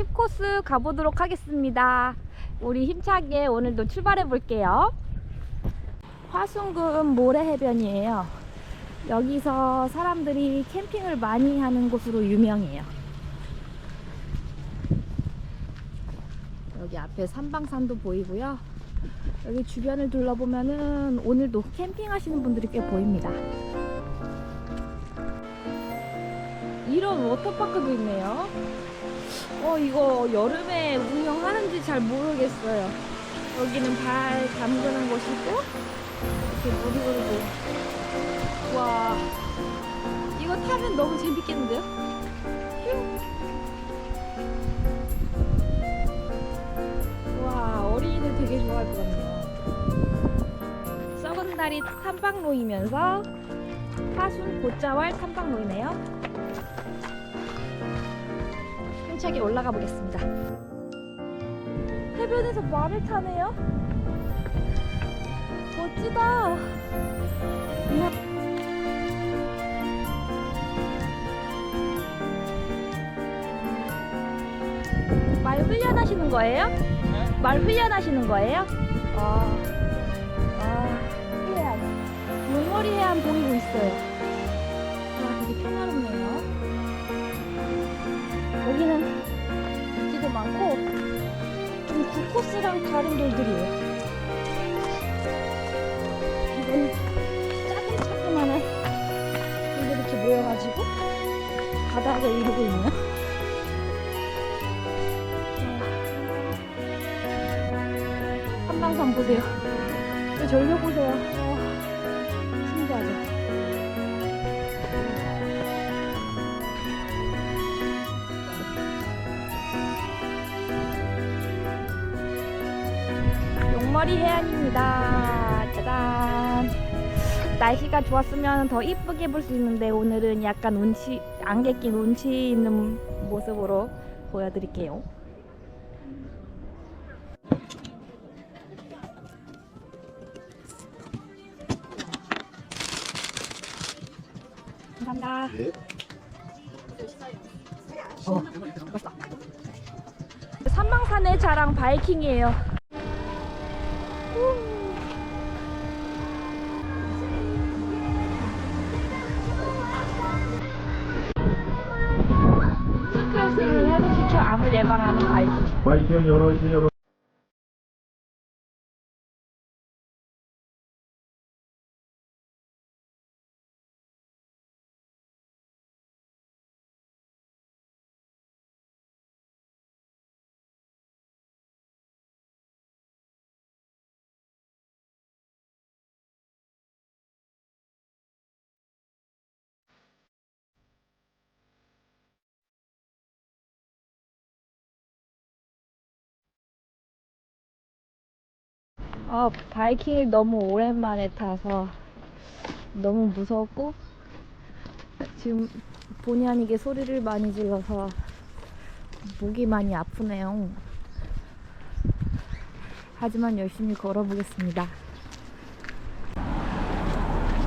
10코스 가보도록 하겠습니다. 우리 힘차게 오늘도 출발해 볼게요. 화순금 모래해변이에요. 여기서 사람들이 캠핑을 많이 하는 곳으로 유명해요. 여기 앞에 삼방산도 보이고요. 여기 주변을 둘러보면은 오늘도 캠핑하시는 분들이 꽤 보입니다. 이런 워터파크도 있네요. 어, 이거 여름에 운영하는지 잘 모르겠어요. 여기는 발 담그는 곳이고, 이렇게 물이 흐르고. 와, 이거 타면 너무 재밌겠는데요? 휴. 와, 어린이들 되게 좋아할 것 같네요. 썩은 다리 탐방로이면서 파순 보자왈 탐방로이네요. 힘차게 올라가 보겠습니다. 해변에서 말을 타네요. 멋지다. 이야. 말 훈련하시는 거예요? 말 훈련하시는 거예요? 아, 아, 해안. 용머리 해안 보이고 있어요. 좀 구코스랑 다른 돌들이에요. 이건 짜금짜금하는 돌들 이렇게 모여가지고 바닥을 이루고 있네요. 와. 한방산 보세요. 저 절벽 보세요. 용머리 해안입니다. 짜잔. 날씨가 좋았으면 더 이쁘게 볼 수 있는데 오늘은 약간 운치 안개 낀 운치 있는 모습으로 보여드릴게요. 감사합니다. 네. 어, 맛있다. 삼방산의 자랑 바이킹이에요. 예방하는 바이킹. 마이크 열어주세요. 아, 바이킹을 너무 오랜만에 타서 너무 무서웠고 지금 본의 아니게 소리를 많이 질러서 목이 많이 아프네요. 하지만 열심히 걸어보겠습니다.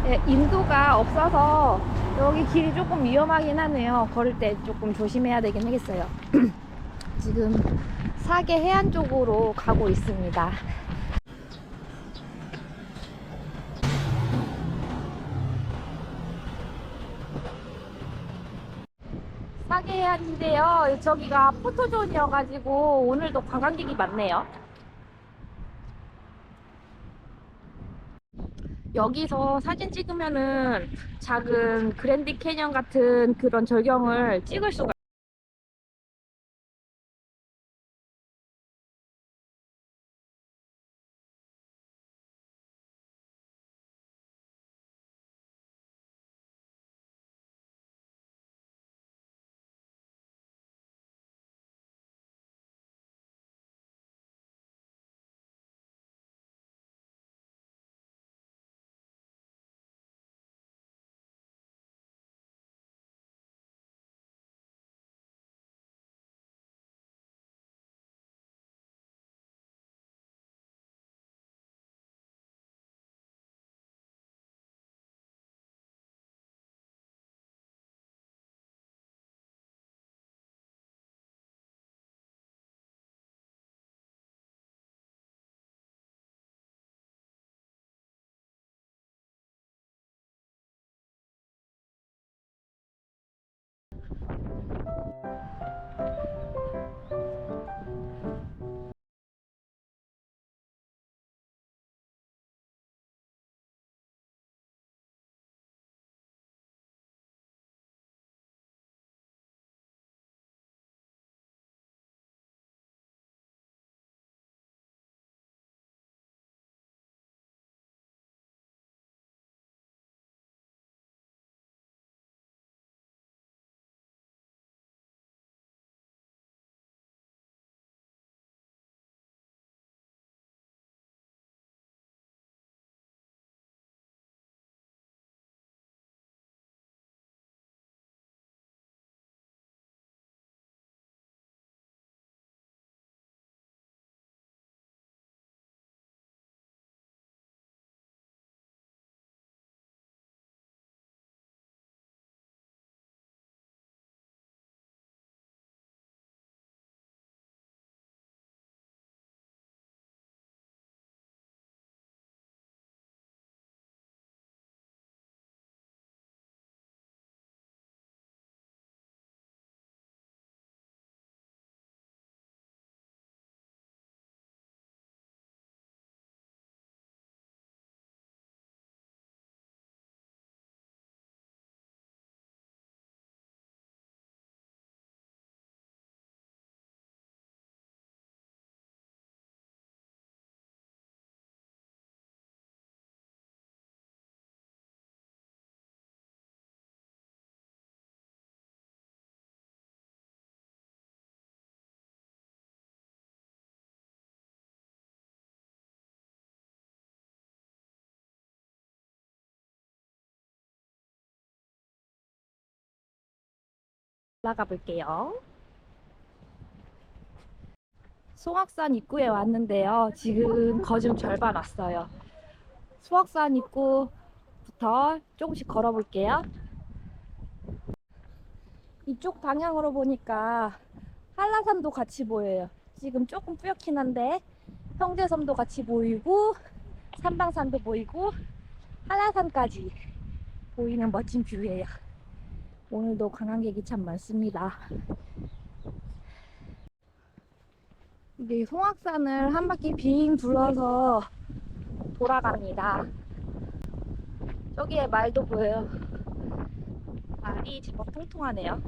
예, 인도가 없어서 여기 길이 조금 위험하긴 하네요. 걸을 때 조금 조심해야 되긴 하겠어요. 지금 사계 해안 쪽으로 가고 있습니다. 해안인데요. 저기가 포토존이어가지고 오늘도 관광객이 많네요. 여기서 사진 찍으면은 작은 그랜드 캐년 같은 그런 절경을 찍을 수가 Thank you. 올라가 볼게요. 송악산 입구에 왔는데요. 지금 거좀 절반 왔어요. 소악산 입구부터 조금씩 걸어볼게요. 이쪽 방향으로 보니까 한라산도 같이 보여요. 지금 조금 뿌옇긴 한데 형제섬도 같이 보이고 삼방산도 보이고 한라산까지 보이는 멋진 뷰예요. 오늘도 관광객이 참 많습니다. 이제 송악산을 한 바퀴 빙 둘러서 돌아갑니다. 저기에 말도 보여요. 말이 제법 통통하네요.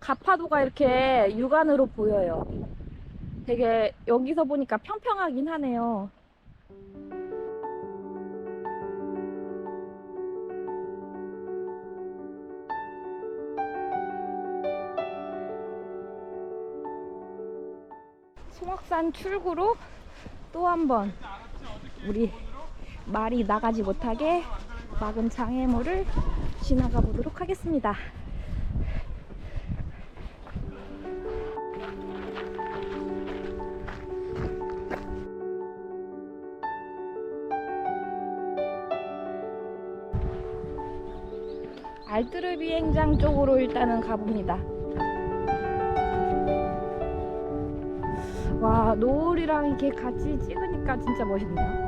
가파도가 이렇게 육안으로 보여요. 되게 여기서 보니까 평평하긴 하네요. 송악산 출구로 또 한 번 우리 말이 나가지 못하게 막은 장애물을 지나가 보도록 하겠습니다. 알뜨르 비행장 쪽으로 일단은 가봅니다. 와 노을이랑 이렇게 같이 찍으니까 진짜 멋있네요. 요,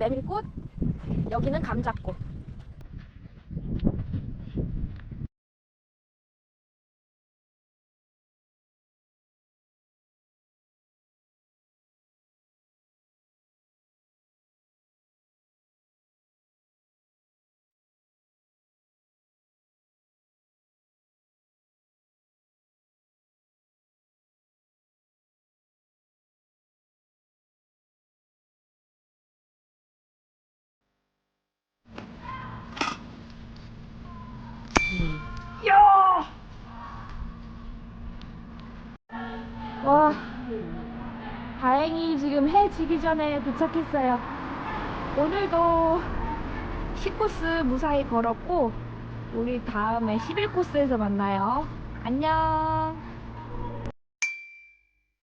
메밀꽃, 여기는 감자꽃. 와, 다행히 지금 해 지기 전에 도착했어요. 오늘도 10코스 무사히 걸었고, 우리 다음에 11코스에서 만나요. 안녕.